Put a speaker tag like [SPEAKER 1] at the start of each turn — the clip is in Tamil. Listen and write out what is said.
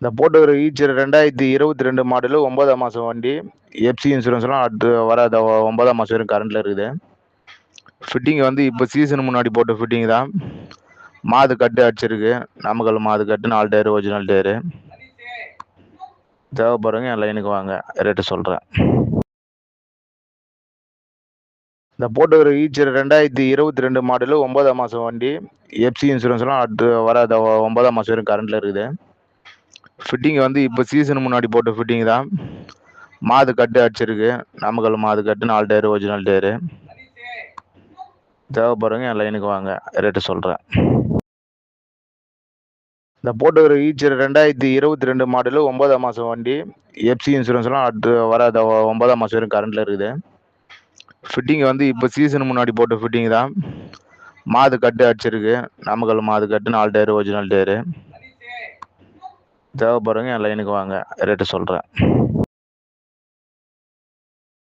[SPEAKER 1] இந்த போட்டுக்கிற ஈச்சர் ரெண்டாயிரத்தி இருபத்தி ரெண்டு மாடலு ஒன்பதாம் மாதம் வண்டி எஃப்சி இன்சூரன்ஸ்லாம் அடுத்து வர ஒன்பதாம் மாதம் வரைக்கும் கரண்டில் இருக்குது. ஃபிட்டிங் வந்து இப்போ சீசன் முன்னாடி போட்ட ஃபிட்டிங் தான். மாது கட்டு அடிச்சிருக்கு. நாமக்கல் மாது கட்டு நாலு டயரு ஒரிஜினல் டயரு. தேவைப்படுறவங்க என் லைனுக்கு வாங்க. ரேட்டு சொல்கிறேன் இந்த போட்டுக்கிற ஈச்சர் ரெண்டாயிரத்தி இருபத்தி ரெண்டு மாடலு ஒன்பதாம் மாதம் வண்டி எஃப்சி இன்சூரன்ஸ்லாம் அடுத்து வராத ஒன்பதாம் மாதம் வரைக்கும் கரண்டில் இருக்குது. ஃபிட்டிங் வந்து இப்போ சீசன் முன்னாடி போட்ட ஃபிட்டிங் தான் மாது கட்டு அடிச்சிருக்கு. நாமக்கல் மாது கட்டு நாலு டயரு ஒரிஜினல் டயரு. தேவைப்படுறவங்க என் லைனுக்கு வாங்க. ரேட்டு சொல்கிறேன் இந்த போட்டுக்கிற ஈச்சர் ரெண்டாயிரத்தி இருபத்தி ரெண்டு மாடலு ஒன்பதாம் மாதம் வண்டி. எஃப்சி இன்சூரன்ஸ்லாம் அடுத்து வர அந்த ஒன்பதாம் மாதம் வரைக்கும் கரண்டில் இருக்குது. ஃபிட்டிங் வந்து இப்போ சீசன் முன்னாடி போட்ட ஃபிட்டிங் தான் மாது கட்டு அடிச்சிருக்கு. நாமக்கல் மாது கட்டு நாலு டயரு ஒரிஜினல் டயரு. தேவைப்படுறவங்க என் லைனுக்கு வாங்க. ரேட்டு சொல்கிறேன்